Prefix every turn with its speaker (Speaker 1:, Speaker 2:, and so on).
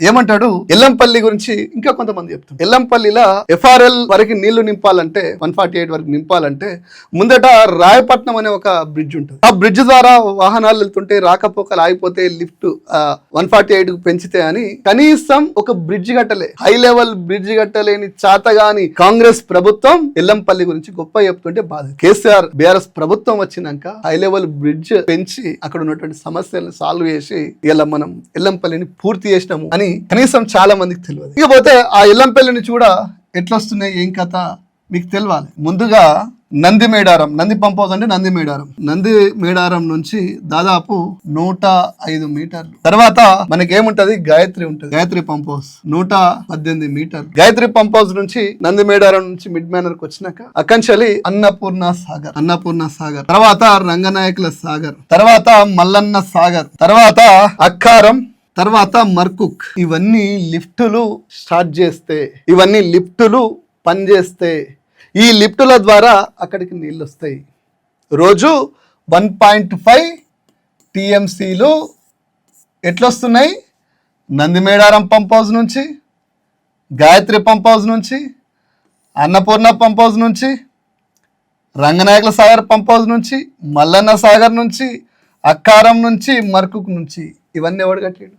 Speaker 1: ఏమంటాడు? ఎల్లంపల్లి గురించి ఇంకా కొంతమంది చెప్తారు ఎల్లంపల్లిలో ఎఫ్ఆర్ఎల్ వరకు నీళ్ళు నింపాలంటే వన్ ఫార్టీ ఎయిట్ వరకు నింపాలంటే ముందట రాయపట్నం అనే ఒక బ్రిడ్జ్ ఉంటుంది. ఆ బ్రిడ్జ్ ద్వారా వాహనాలు వెళ్తుంటే రాకపోకలు ఆగిపోతే లిఫ్ట్ వన్ ఫార్టీ ఎయిట్ పెంచితే అని కనీసం ఒక బ్రిడ్జ్ కట్టలే. హై లెవెల్ బ్రిడ్జ్ కట్టలేని చాతగాని కాంగ్రెస్ ప్రభుత్వం ఎల్లంపల్లి గురించి గొప్ప చెప్తుంటే బాధ. కేసీఆర్ బీఆర్ఎస్ ప్రభుత్వం వచ్చినాక హై లెవెల్ బ్రిడ్జ్ పెంచి అక్కడ ఉన్నటువంటి సమస్యలను సాల్వ్ చేసి ఇలా మనం ఎల్లంపల్లిని పూర్తి చేసినాము అని కనీసం చాలా మందికి తెలియదు. ఇకపోతే ఆ ఎల్లంపల్లిని కూడా ఎట్లొస్తున్నాయి ఏం కథ మీకు తెలియాలి ముందుగా నంది మేడారం నంది పంప్ హౌస్ అంటే నంది మేడారం. నంది మేడారం నుంచి దాదాపు నూట ఐదు మీటర్లు. తర్వాత మనకి ఏముంటది గాయత్రి ఉంటది. గాయత్రి పంప్ హౌస్ నూట పద్దెనిమిది మీటర్లు. గాయత్రి పంప్ హౌస్ నుంచి నంది మేడారం నుంచి మిడ్ మేనర్కు వచ్చినాక అకంచలి అన్నపూర్ణ సాగర్ అన్నపూర్ణ సాగర్. తర్వాత రంగనాయకుల సాగర్ తర్వాత మల్లన్న సాగర్ తర్వాత అక్కారం తర్వాత మర్కుక్. ఇవన్నీ లిఫ్టులు స్టార్ట్ చేస్తే ఇవన్నీ లిఫ్టులు పనిచేస్తే ఈ లిఫ్టుల ద్వారా అక్కడికి నీళ్ళు వస్తాయి. రోజు వన్ పాయింట్ ఫైవ్ టీఎంసీలు ఎట్లొస్తున్నాయి? నందిమేడారం పంప్ హౌస్ నుంచి గాయత్రి పంప్ హౌస్ నుంచి అన్నపూర్ణ పంప్ హౌస్ నుంచి రంగనాయకుల సాగర్ పంప్ హౌస్ నుంచి మల్లన్న సాగర్ నుంచి అక్కారం నుంచి మర్కుక్ నుంచి. ఇవన్నీ ఎవడు కట్టాడు?